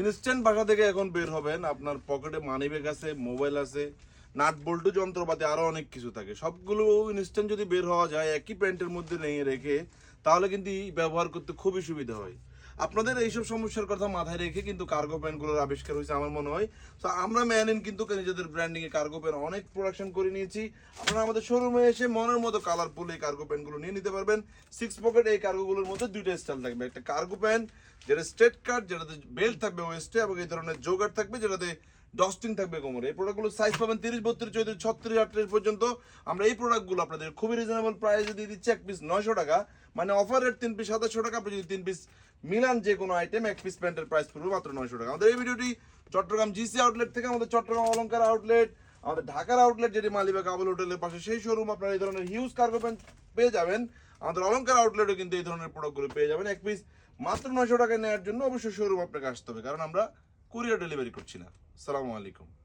Instant বাসা থেকে এখন বের হবেন। আপনার পকেটে মানি ব্যাগ আছে মোবাইল আছে, নাট বল্টু যন্ত্রপাতি আরও অনেক কিছু থাকে। সবগুলো ইনস্ট্যান্ট যদি বের হওয়া যায়, একই প্যান্টের মধ্যে নিয়ে রেখে, তাহলে কিন্তু ব্যবহার করতে খুবই সুবিধা হয়। আপনাদের এইসব সমস্যার কথা মাথায় রেখে কিন্তু কার্গো প্যান্টগুলোর আবিষ্কার হয়েছে আমার মনে হয়। তো আমরা ম্যানিন কিন্তু নিজেদের ব্র্যান্ডিং এ কার্গো প্যান্ট অনেক প্রোডাকশন করে নিয়েছি। আপনারা আমাদের শোরুমে এসে মনের মতো কালারফুল এই কার্গো প্যান্টগুলো নিয়ে নিতে পারবেন। সিক্স পকেট এই কার্গোগুলোর মধ্যে দুইটা স্টাইল থাকবে। একটা কার্গো প্যান্ট যেটা স্ট্রেট কাট যেটাতে বেল্ট থাকবে ওয়েস্টে এবং এই ধরনের জোগার থাকবে, যেটাতে ডস্টিং থাকবে কোমরে। এই প্রোডাক্টগুলো সাইজ পাবেন তিরিশ, বত্রিশ, চৌত্রিশ, ছত্রিশ, আটত্রিশ পর্যন্ত। আমরা এই প্রোডাক্টগুলো আপনাদের খুবই রিজনেবল প্রাইসে দিয়ে দিচ্ছি এক পিস নয়শো টাকা। মানে অফার রেট তিন পিস সাতাশশো টাকা। আপনি যদি তিন পিস মিলান যে কোনো আইটেম এক পিস প্যান্টের প্রাইস পড়বে মাত্র নয়শো টাকা। আমাদের এই ভিডিওটি চট্টগ্রাম জিসি আউটলেট থেকে আমাদের চট্টগ্রাম অলঙ্কার আউটলেট আমাদের ঢাকার আউটলেট যেটি মালিবাগ আবুল হোটেলের পাশে, সেই শোরুম আপনারা এই ধরনের হিউজ কার্গো প্যান্ট পেয়ে যাবেন। আমাদের অলঙ্কার আউটলেটও কিন্তু এই ধরনের প্রোডাক্টগুলো পেয়ে যাবেন এক পিস মাত্র নয়শো টাকা নেওয়ার জন্য অবশ্যই শোরুম আপনাকে আসতে হবে। কারণ আমরা কুরিয়ার ডেলিভারি করছি না। সালামু আলাইকুম।